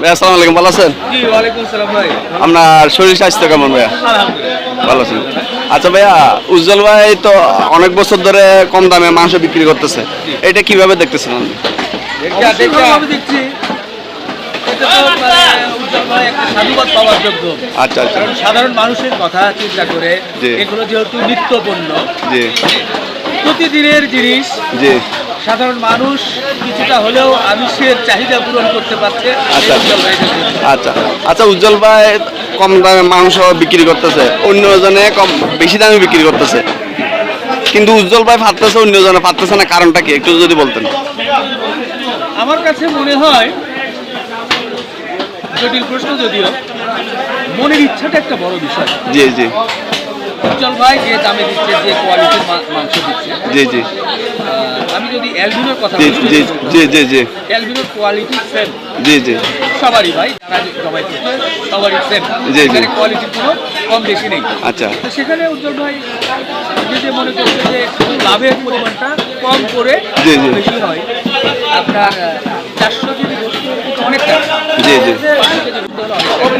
ভাই আসসালামু আলাইকুম ভালো আছেন? জি ওয়ালাইকুম সালাম ভাই। আপনার শরীর স্বাস্থ্য কেমন ভাইয়া? আলহামদুলিল্লাহ। ভালো আছেন। আচ্ছা ভাইয়া উজ্জ্বল ভাই তো অনেক বছর ধরে কম দামে মাংস বিক্রি করতেছে। এটা কীভাবে দেখতেছেন আপনি? আমি দেখছি? এটা তো মানে আচ্ছা আচ্ছা। সাধারণ মানুষের কথা চিন্তা করে এগুলো যেহেতু নিত্য পণ্য প্রতিদিনের জিনিস জি। সাধারণ মানুষ কিছুটা হলেও আমিষের চাহিদা পূরণ করতে পারছে। আচ্ছা। আচ্ছা। আচ্ছা উজ্জ্বল ভাই কম দামে মাংস বিক্রি করতেছে। অন্যজনে কম বেশি দামে বিক্রি করতেছে। কিন্তু উজ্জ্বল ভাই পারতেছে অন্যজনে পারতেছে না কারণটা কি? একটু যদি বলতেন। আমার কাছে মনে হয় জটিল প্রশ্ন যদিও মনের ইচ্ছাটা একটা বড় বিষয়। জি জি। উজ্জ্বল ভাই যে দামে দিচ্ছে যে কোয়ালিটির মাংস দিচ্ছে। জি জি। আমি যদি অ্যালবিনোর কথা বলি, জি জি জি জি অ্যালবিনোর কোয়ালিটি সেম জি জি সবারই ভাই যারা জবাই করছে সবারই সেম জি, জি। এখানে কোয়ালিটির কম বেশি নেই আচ্ছা সেখানে উজ্জ্বল ভাই নিজে মনে করছে যে লাভের পরিমাণটা কম করে জি, জি। বেশি হয় আপনার চারশো কেজি বস্তু কিন্তু অনেক টাকা জি, জি।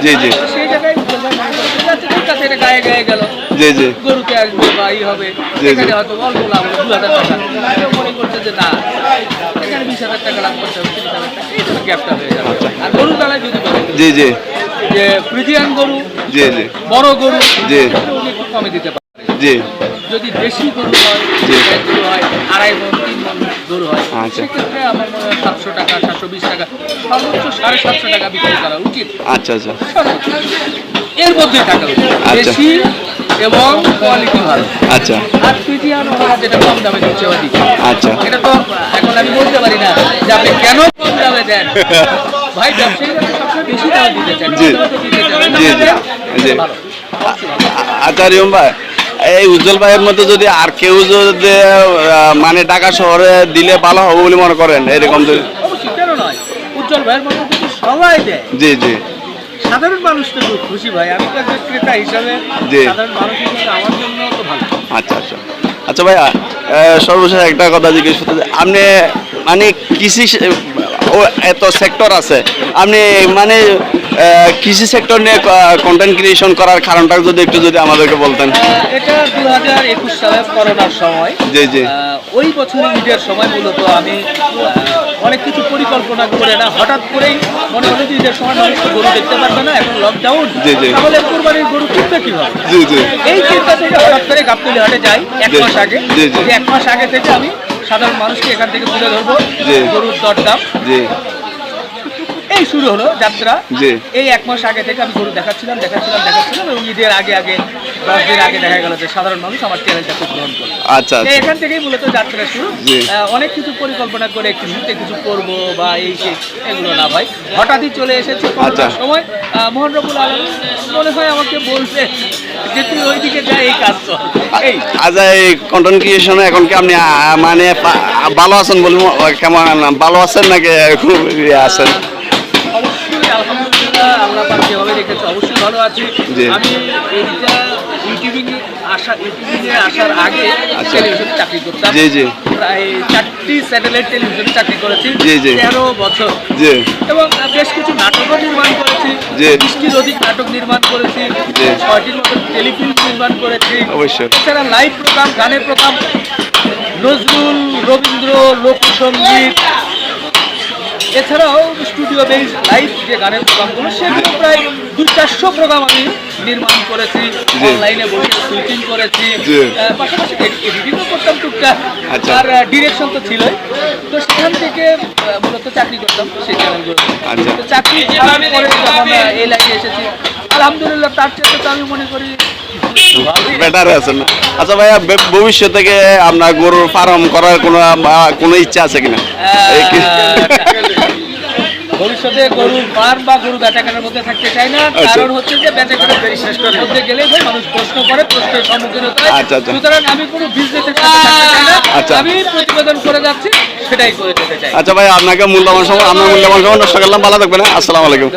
জি, জি। সেই জায়গায় উজ্জ্বল ভাই করছে যে, আচ্ছা, ঠিক আছে এটা গায়ে গায়ে গেল জি জি গরুতে আসবে বা ই হবে জি, জি। হয়তো অল্প লাভ দু হাজার টাকা যে না এখানে বিশ হাজার টাকা লাভ করতে হবে তিরিশ হাজার টাকা এই জন্য গ্যাপটা হয়ে যাবে আর গরুর বেলায় যদি বলেন জি জি। যে ফ্রিজিয়ান গরু জি জি। বড় গরু জি। উনি একটু কমে দিতে পারে জি। যদি দেশি গরু হয় গরু হয় আড়াই মন তিন মন গরু হয় আচ্ছা। সেক্ষেত্রে আমার মনে হয় সাতশো টাকা সাতশো বিশ টাকা সর্বোচ্চ সাড়ে সাতশো টাকা বিক্রি করা উচিত। আচ্ছা আচ্ছা। এর মধ্যে থাকা উচিত। আচ্ছা। এবং কোয়ালিটি ভালো। আচ্ছা। আর ফ্রিজিয়ান যেটা কম দামে দিচ্ছে। আচ্ছা। আমি বলতে পারি না যে আপনি কেন কম দামে দেন। ভাই ব্যবসায়ীরা সবসময় বেশি দামে দিতে চান। জি। জি, জি। আচ্ছা রিয়ম ভাই এই উজ্জ্বল ভাইয়ের মতো যদি আর কেউ যদি মানে ঢাকা শহরে দিলে ভালো হবে বলে মনে করেন এরকম যদি উজ্জ্বল ভাইয়ের মতো সবাই দেয়। জি জি। সাধারণ মানুষ তো খুশি ভাই। আমি তো ক্রেতা হিসাবে। সাধারণ মানুষ আমার জন্য তো ভালো। আচ্ছা আচ্ছা। আচ্ছা ভাইয়া আহ, সর্বশেষ একটা কথা জিজ্ঞেস করতে আপনি মানে কৃষি ও এত সেক্টর আছে। আপনি মানে কৃষি সেক্টর নিয়ে কন্টেন্ট ক্রিয়েশন করার কারণটা যদি একটু যদি আমাদেরকে বলতেন। এটা দু হাজার একুশ সালে করোনার সময়। জি জি। ওই বছর ঈদের সময় মূলত আমি অনেক কিছু পরিকল্পনা করে না হঠাৎ করেই মনে হলো যে ঈদের সময় মানুষ তো গরু দেখতে পারবে না এখন লকডাউন জি, জি। তাহলে কোরবানির গরু কিনবে কীভাবে? জি জি। এই চিন্তা থেকে হঠাৎ করে গাবতলি হাটে যাই এক মাস আগে। জি, জি। এক মাস আগে থেকে আমি সাধারণ মানুষকে এখান থেকে তুলে ধরবো। গরুর দরদাম। এই শুরু হলো যাত্রা। এই এক মাস আগে থেকে আমি গরু দেখাচ্ছিলাম দেখাচ্ছিলাম দেখাচ্ছিলাম এবং ঈদের আগে আগে দশ দিন আগে দেখা গেল যে সাধারণ মানুষ আমার চ্যানেলটা খুব গ্রহণ করল। আচ্ছা আচ্ছা। এখান থেকেই মূলত যাত্রা শুরু। অনেক কিছু পরিকল্পনা করে একটু মুহূর্তে কিছু করব বা এই এগুলো না ভাই। হঠাৎই চলে এসেছে আচ্ছা। সময় মোহন রবুল আলম মনে হয় আমাকে বলছে যে তুই ওইদিকে যা এই কাজ কর। এই। আচ্ছা এই কন্টেন্ট ক্রিয়েশনে এখন কি আপনি মানে ভালো আছেন বলুন কেমন ভালো আছেন নাকি খুব ইয়ে আছেন? পাক যেভাবে রেখেছে অবশ্যই ভালো আছি। আমি এইটা ইউটিউবিং আসা আসার আগে আচ্ছা। টেলিভিশনে চাকরি করতাম জি, জি। প্রায় চারটি স্যাটেলাইট টেলিভিশনে চাকরি করেছি জি, জি। তেরো বছর জি এবং বেশ কিছু নাটকও নির্মাণ করেছি অধিক নাটক নির্মাণ করেছি। ছয়টির মতো টেলিফিল্ম নির্মাণ করেছি অবশ্যই। এছাড়া লাইভ প্রোগ্রাম গানের প্রোগ্রাম নজরুল রবীন্দ্র লোকসঙ্গীত এছাড়াও স্টুডিও বেস লাইভ যে গানের প্রোগ্রামগুলো সেগুলো প্রায় দুই চারশো প্রোগ্রাম আমি নির্মাণ করেছি অনলাইনে বসে শুটিং করেছি। পাশাপাশি এডিটিংও করতাম টুকটাক আচ্ছা। আর ডিরেকশন তো ছিলই তো সেখান থেকে মূলত চাকরি করতাম সেই চ্যানেলগুলো আচ্ছা। চাকরি পরে যখন এই লাইনে এসেছি আলহামদুলিল্লাহ তার চেয়ে তো আমি মনে করি বেটার না। আচ্ছা ভাইয়া ভবিষ্যতে থেকে আপনার গরুর ফার্ম করার কোনো কোনো ইচ্ছা আছে কিনা? কি- ভবিষ্যতে গরুর ফার্ম বা গরু বেচাকেনার মধ্যে থাকতে চাই না। আচ্ছা। কারণ হচ্ছে যে বেচাকেনার মধ্যে গেলে ভাই মানুষ প্রশ্ন করে প্রশ্নের সম্মুখীন হতে হয়। আচ্ছা, আচ্ছা। সুতরাং আমি কোনো বিজনেসের সাথে থাকতে চাই না। আচ্ছা। আমি প্রতিবেদন করে যাচ্ছি সেটাই করে যেতে চাই। আচ্ছা ভাই আপনাকে মূল্যবান সময় আপনার মূল্যবান সময় নষ্ট করলাম। ভালো থাকবেন হ্যাঁ? আসসালামু আলাইকুম।